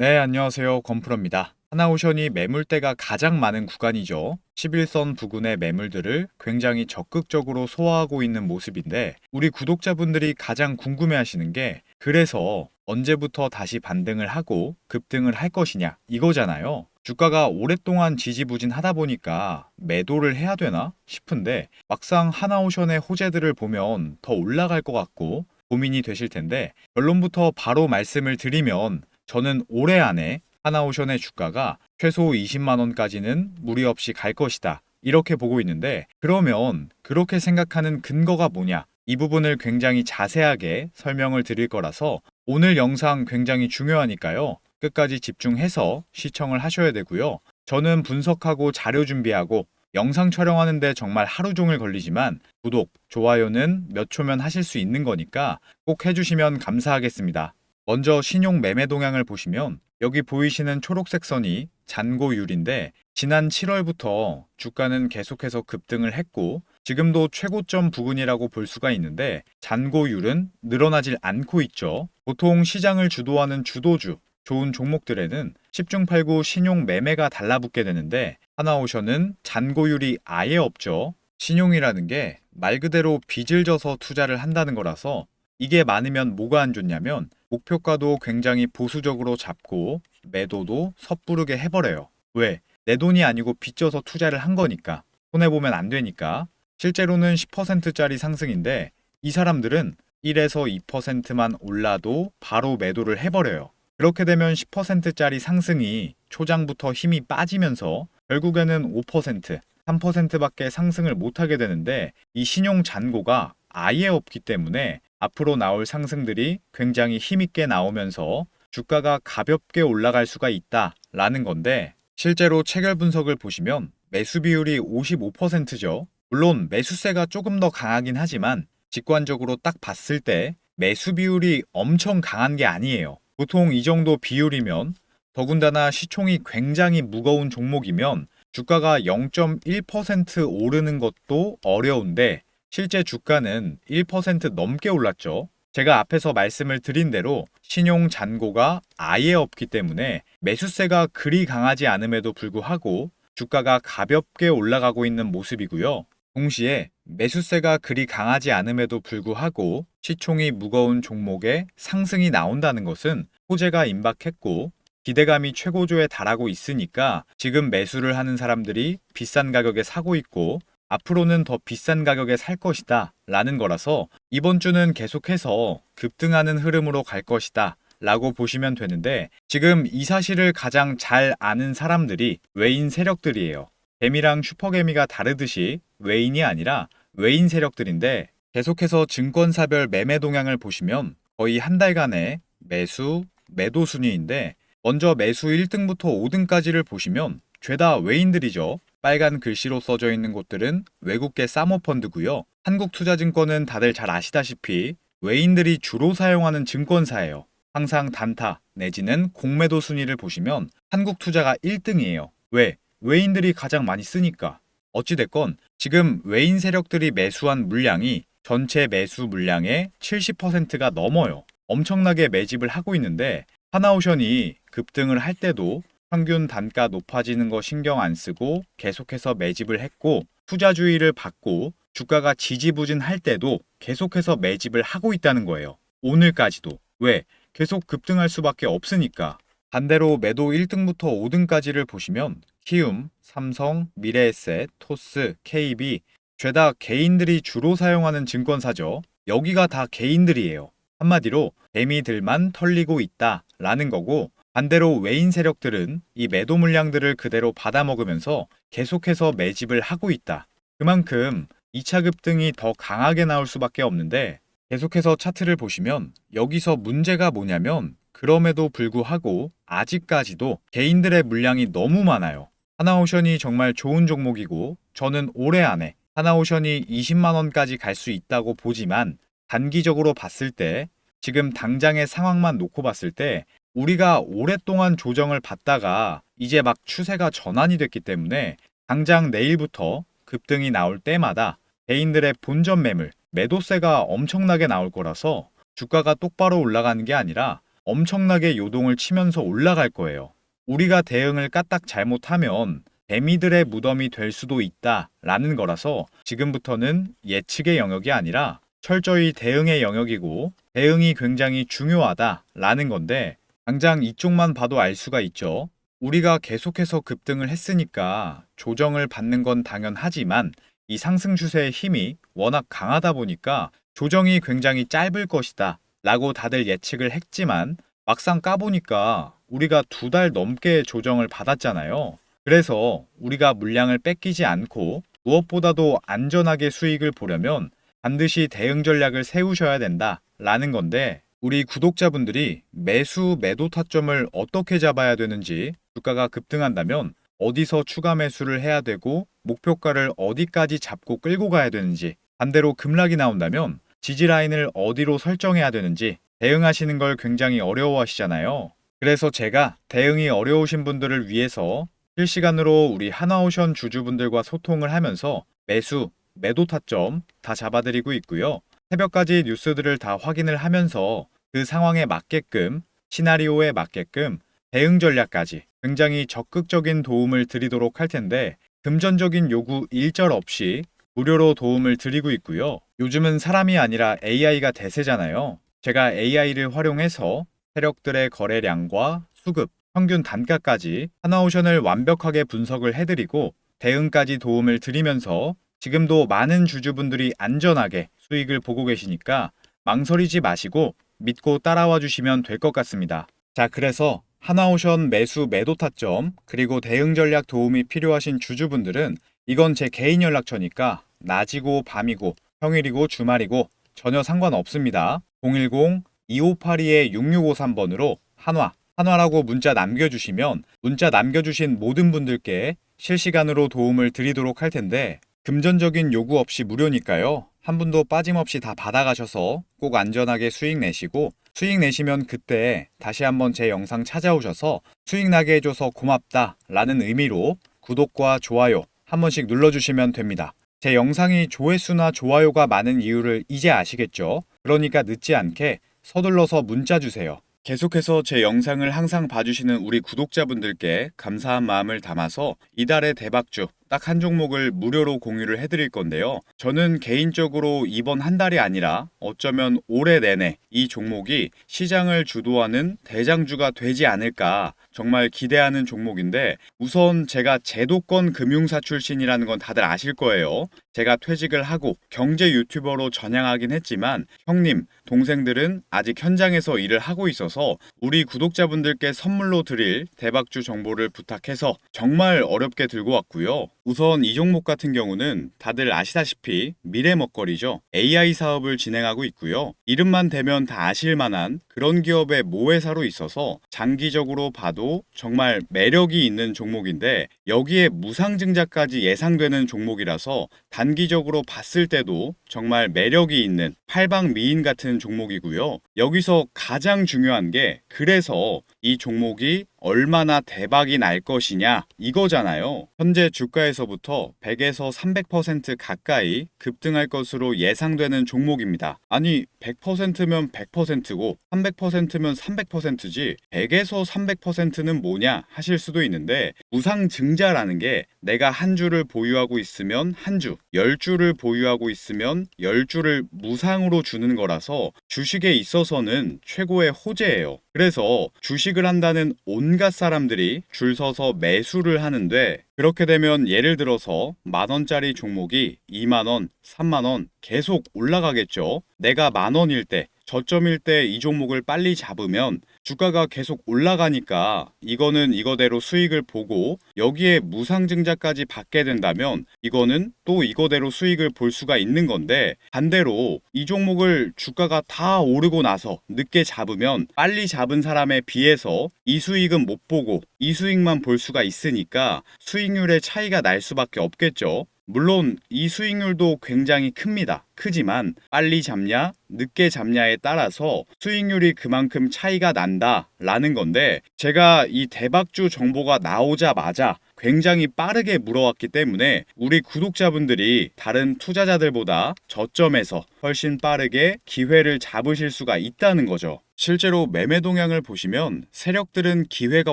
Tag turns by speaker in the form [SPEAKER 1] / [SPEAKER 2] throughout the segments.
[SPEAKER 1] 네, 안녕하세요. 건프로입니다. 하나오션이 매물대가 가장 많은 구간이죠. 11선 부근의 매물들을 굉장히 적극적으로 소화하고 있는 모습인데, 우리 구독자분들이 가장 궁금해 하시는 게, 그래서 언제부터 다시 반등을 하고 급등을 할 것이냐, 이거잖아요. 주가가 오랫동안 지지부진 하다 보니까 매도를 해야 되나 싶은데, 막상 하나오션의 호재들을 보면 더 올라갈 것 같고, 고민이 되실 텐데, 결론부터 바로 말씀을 드리면, 저는 올해 안에 하나오션의 주가가 최소 20만 원까지는 무리 없이 갈 것이다. 이렇게 보고 있는데 그러면 그렇게 생각하는 근거가 뭐냐? 이 부분을 굉장히 자세하게 설명을 드릴 거라서 오늘 영상 굉장히 중요하니까요. 끝까지 집중해서 시청을 하셔야 되고요. 저는 분석하고 자료 준비하고 영상 촬영하는데 정말 하루 종일 걸리지만 구독, 좋아요는 몇 초면 하실 수 있는 거니까 꼭 해주시면 감사하겠습니다. 먼저 신용 매매 동향을 보시면 여기 보이시는 초록색 선이 잔고율인데 지난 7월부터 주가는 계속해서 급등을 했고 지금도 최고점 부근이라고 볼 수가 있는데 잔고율은 늘어나질 않고 있죠. 보통 시장을 주도하는 주도주, 좋은 종목들에는 10중 8구 신용 매매가 달라붙게 되는데 하나오션은 잔고율이 아예 없죠. 신용이라는 게 말 그대로 빚을 져서 투자를 한다는 거라서 이게 많으면 뭐가 안 좋냐면 목표가도 굉장히 보수적으로 잡고 매도도 섣부르게 해버려요. 왜? 내 돈이 아니고 빚져서 투자를 한 거니까. 손해보면 안 되니까. 실제로는 10%짜리 상승인데 이 사람들은 1에서 2%만 올라도 바로 매도를 해버려요. 그렇게 되면 10%짜리 상승이 초장부터 힘이 빠지면서 결국에는 5%, 3%밖에 상승을 못하게 되는데 이 신용 잔고가 아예 없기 때문에 앞으로 나올 상승들이 굉장히 힘있게 나오면서 주가가 가볍게 올라갈 수가 있다라는 건데 실제로 체결 분석을 보시면 매수 비율이 55%죠. 물론 매수세가 조금 더 강하긴 하지만 직관적으로 딱 봤을 때 매수 비율이 엄청 강한 게 아니에요. 보통 이 정도 비율이면 더군다나 시총이 굉장히 무거운 종목이면 주가가 0.1% 오르는 것도 어려운데 실제 주가는 1% 넘게 올랐죠. 제가 앞에서 말씀을 드린 대로 신용 잔고가 아예 없기 때문에 매수세가 그리 강하지 않음에도 불구하고 주가가 가볍게 올라가고 있는 모습이고요. 동시에 매수세가 그리 강하지 않음에도 불구하고 시총이 무거운 종목에 상승이 나온다는 것은 호재가 임박했고 기대감이 최고조에 달하고 있으니까 지금 매수를 하는 사람들이 비싼 가격에 사고 있고 앞으로는 더 비싼 가격에 살 것이다 라는 거라서 이번 주는 계속해서 급등하는 흐름으로 갈 것이다 라고 보시면 되는데 지금 이 사실을 가장 잘 아는 사람들이 외인 세력들이에요. 개미랑 슈퍼개미가 다르듯이 외인이 아니라 외인 세력들인데 계속해서 증권사별 매매 동향을 보시면 거의 한 달간의 매수, 매도 순위인데 먼저 매수 1등부터 5등까지를 보시면 죄다 외인들이죠. 빨간 글씨로 써져 있는 곳들은 외국계 사모펀드고요. 한국투자증권은 다들 잘 아시다시피 외인들이 주로 사용하는 증권사예요. 항상 단타 내지는 공매도 순위를 보시면 한국투자가 1등이에요. 왜? 외인들이 가장 많이 쓰니까. 어찌됐건 지금 외인 세력들이 매수한 물량이 전체 매수 물량의 70%가 넘어요. 엄청나게 매집을 하고 있는데 하나오션이 급등을 할 때도 평균 단가 높아지는 거 신경 안 쓰고 계속해서 매집을 했고 투자주의를 받고 주가가 지지부진할 때도 계속해서 매집을 하고 있다는 거예요. 오늘까지도. 왜? 계속 급등할 수밖에 없으니까. 반대로 매도 1등부터 5등까지를 보시면 키움, 삼성, 미래에셋, 토스, KB 죄다 개인들이 주로 사용하는 증권사죠. 여기가 다 개인들이에요. 한마디로 개미들만 털리고 있다 라는 거고 반대로 외인 세력들은 이 매도 물량들을 그대로 받아먹으면서 계속해서 매집을 하고 있다. 그만큼 2차 급등이 더 강하게 나올 수밖에 없는데 계속해서 차트를 보시면 여기서 문제가 뭐냐면 그럼에도 불구하고 아직까지도 개인들의 물량이 너무 많아요. 하나오션이 정말 좋은 종목이고 저는 올해 안에 하나오션이 20만 원까지 갈 수 있다고 보지만 단기적으로 봤을 때 지금 당장의 상황만 놓고 봤을 때 우리가 오랫동안 조정을 받다가 이제 막 추세가 전환이 됐기 때문에 당장 내일부터 급등이 나올 때마다 개인들의 본전 매물, 매도세가 엄청나게 나올 거라서 주가가 똑바로 올라가는 게 아니라 엄청나게 요동을 치면서 올라갈 거예요. 우리가 대응을 까딱 잘못하면 개미들의 무덤이 될 수도 있다라는 거라서 지금부터는 예측의 영역이 아니라 철저히 대응의 영역이고 대응이 굉장히 중요하다라는 건데 당장 이쪽만 봐도 알 수가 있죠. 우리가 계속해서 급등을 했으니까 조정을 받는 건 당연하지만 이 상승 추세의 힘이 워낙 강하다 보니까 조정이 굉장히 짧을 것이다 라고 다들 예측을 했지만 막상 까보니까 우리가 두 달 넘게 조정을 받았잖아요. 그래서 우리가 물량을 뺏기지 않고 무엇보다도 안전하게 수익을 보려면 반드시 대응 전략을 세우셔야 된다 라는 건데 우리 구독자분들이 매수 매도 타점을 어떻게 잡아야 되는지 주가가 급등한다면 어디서 추가 매수를 해야 되고 목표가를 어디까지 잡고 끌고 가야 되는지 반대로 급락이 나온다면 지지 라인을 어디로 설정해야 되는지 대응하시는 걸 굉장히 어려워하시잖아요. 그래서 제가 대응이 어려우신 분들을 위해서 실시간으로 우리 하나오션 주주분들과 소통을 하면서 매수, 매도 타점 다 잡아드리고 있고요. 새벽까지 뉴스들을 다 확인을 하면서 그 상황에 맞게끔 시나리오에 맞게끔 대응 전략까지 굉장히 적극적인 도움을 드리도록 할 텐데 금전적인 요구 일절 없이 무료로 도움을 드리고 있고요. 요즘은 사람이 아니라 AI가 대세잖아요. 제가 AI를 활용해서 세력들의 거래량과 수급, 평균 단가까지 하나오션을 완벽하게 분석을 해드리고 대응까지 도움을 드리면서 지금도 많은 주주분들이 안전하게 수익을 보고 계시니까 망설이지 마시고 믿고 따라와 주시면 될 것 같습니다. 자, 그래서 하나오션 매수 매도 타점 그리고 대응 전략 도움이 필요하신 주주분들은 이건 제 개인 연락처니까 낮이고 밤이고 평일이고 주말이고 전혀 상관없습니다. 010-2582-6653번으로 한화, 한화라고 문자 남겨주시면 문자 남겨주신 모든 분들께 실시간으로 도움을 드리도록 할 텐데 금전적인 요구 없이 무료니까요. 한 분도 빠짐없이 다 받아가셔서 꼭 안전하게 수익 내시고 수익 내시면 그때 다시 한번 제 영상 찾아오셔서 수익 나게 해줘서 고맙다 라는 의미로 구독과 좋아요 한 번씩 눌러주시면 됩니다. 제 영상이 조회수나 좋아요가 많은 이유를 이제 아시겠죠? 그러니까 늦지 않게 서둘러서 문자 주세요. 계속해서 제 영상을 항상 봐주시는 우리 구독자분들께 감사한 마음을 담아서 이달의 대박주 딱 한 종목을 무료로 공유를 해드릴 건데요. 저는 개인적으로 이번 한 달이 아니라 어쩌면 올해 내내 이 종목이 시장을 주도하는 대장주가 되지 않을까 정말 기대하는 종목인데 우선 제가 제도권 금융사 출신이라는 건 다들 아실 거예요. 제가 퇴직을 하고 경제 유튜버로 전향하긴 했지만 형님, 동생들은 아직 현장에서 일을 하고 있어서 우리 구독자분들께 선물로 드릴 대박주 정보를 부탁해서 정말 어렵게 들고 왔고요. 우선 이 종목 같은 경우는 다들 아시다시피 미래 먹거리죠. AI 사업을 진행하고 있고요. 이름만 대면 다 아실 만한 그런 기업의 모회사로 있어서 장기적으로 봐도 정말 매력이 있는 종목인데 여기에 무상증자까지 예상되는 종목이라서 단기적으로 봤을 때도 정말 매력이 있는 팔방미인 같은 종목이고요. 여기서 가장 중요한 게 그래서 이 종목이 얼마나 대박이 날 것이냐 이거잖아요. 현재 주가에서부터 100에서 300% 가까이 급등할 것으로 예상되는 종목입니다. 아니 100%면 100%고 300%면 300%지 100에서 300%는 뭐냐 하실 수도 있는데 무상증자라는 게 내가 한 주를 보유하고 있으면 한 주, 열 주를 보유하고 있으면 열 주를 무상으로 주는 거라서 주식에 있어서는 최고의 호재예요. 그래서 주식 을 한다는 온갖 사람들이 줄 서서 매수를 하는데 그렇게 되면 예를 들어서 만 원짜리 종목이 2만 원, 3만 원 계속 올라가겠죠. 내가 만 원일 때 저점일 때 이 종목을 빨리 잡으면 주가가 계속 올라가니까 이거는 이거대로 수익을 보고 여기에 무상증자까지 받게 된다면 이거는 또 이거대로 수익을 볼 수가 있는 건데 반대로 이 종목을 주가가 다 오르고 나서 늦게 잡으면 빨리 잡은 사람에 비해서 이 수익은 못 보고 이 수익만 볼 수가 있으니까 수익률의 차이가 날 수밖에 없겠죠. 물론 이 수익률도 굉장히 큽니다. 크지만 빨리 잡냐, 늦게 잡냐에 따라서 수익률이 그만큼 차이가 난다라는 건데 제가 이 대박주 정보가 나오자마자 굉장히 빠르게 물어왔기 때문에 우리 구독자분들이 다른 투자자들보다 저점에서 훨씬 빠르게 기회를 잡으실 수가 있다는 거죠. 실제로 매매 동향을 보시면 세력들은 기회가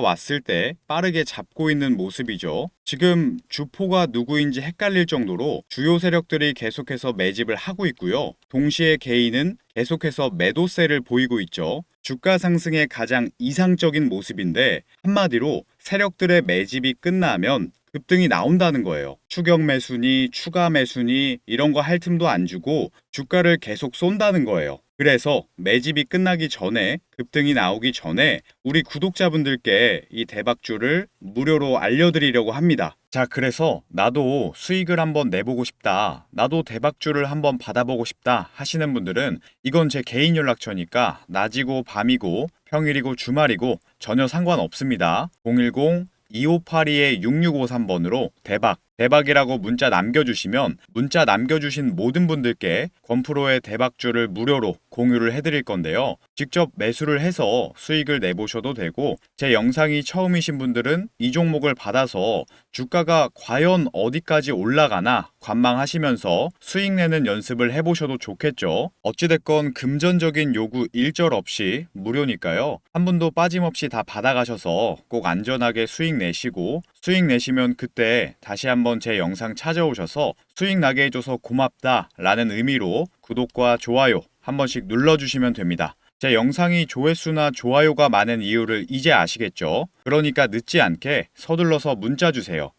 [SPEAKER 1] 왔을 때 빠르게 잡고 있는 모습이죠. 지금 주포가 누구인지 헷갈릴 정도로 주요 세력들이 계속해서 매집을 하고 있고요. 동시에 개인은 계속해서 매도세를 보이고 있죠. 주가 상승의 가장 이상적인 모습인데 한마디로 세력들의 매집이 끝나면 급등이 나온다는 거예요. 추격 매수니 추가 매수니 이런 거 할 틈도 안 주고 주가를 계속 쏜다는 거예요. 그래서 매집이 끝나기 전에 급등이 나오기 전에 우리 구독자분들께 이 대박주를 무료로 알려드리려고 합니다. 자, 그래서 나도 수익을 한번 내보고 싶다. 나도 대박주를 한번 받아보고 싶다 하시는 분들은 이건 제 개인 연락처니까 낮이고 밤이고 평일이고 주말이고 전혀 상관없습니다. 010 2582-6653번으로 대박, 대박이라고 문자 남겨주시면 문자 남겨주신 모든 분들께 건프로의 대박주를 무료로 공유를 해드릴 건데요. 직접 매수를 해서 수익을 내보셔도 되고 제 영상이 처음이신 분들은 이 종목을 받아서 주가가 과연 어디까지 올라가나 관망하시면서 수익 내는 연습을 해보셔도 좋겠죠. 어찌됐건 금전적인 요구 일절 없이 무료니까요. 한 분도 빠짐없이 다 받아가셔서 꼭 안전하게 수익 내시고 수익 내시면 그때 다시 한번 제 영상 찾아오셔서 수익 나게 해줘서 고맙다 라는 의미로 구독과 좋아요 한 번씩 눌러주시면 됩니다. 제 영상이 조회수나 좋아요가 많은 이유를 이제 아시겠죠? 그러니까 늦지 않게 서둘러서 문자 주세요.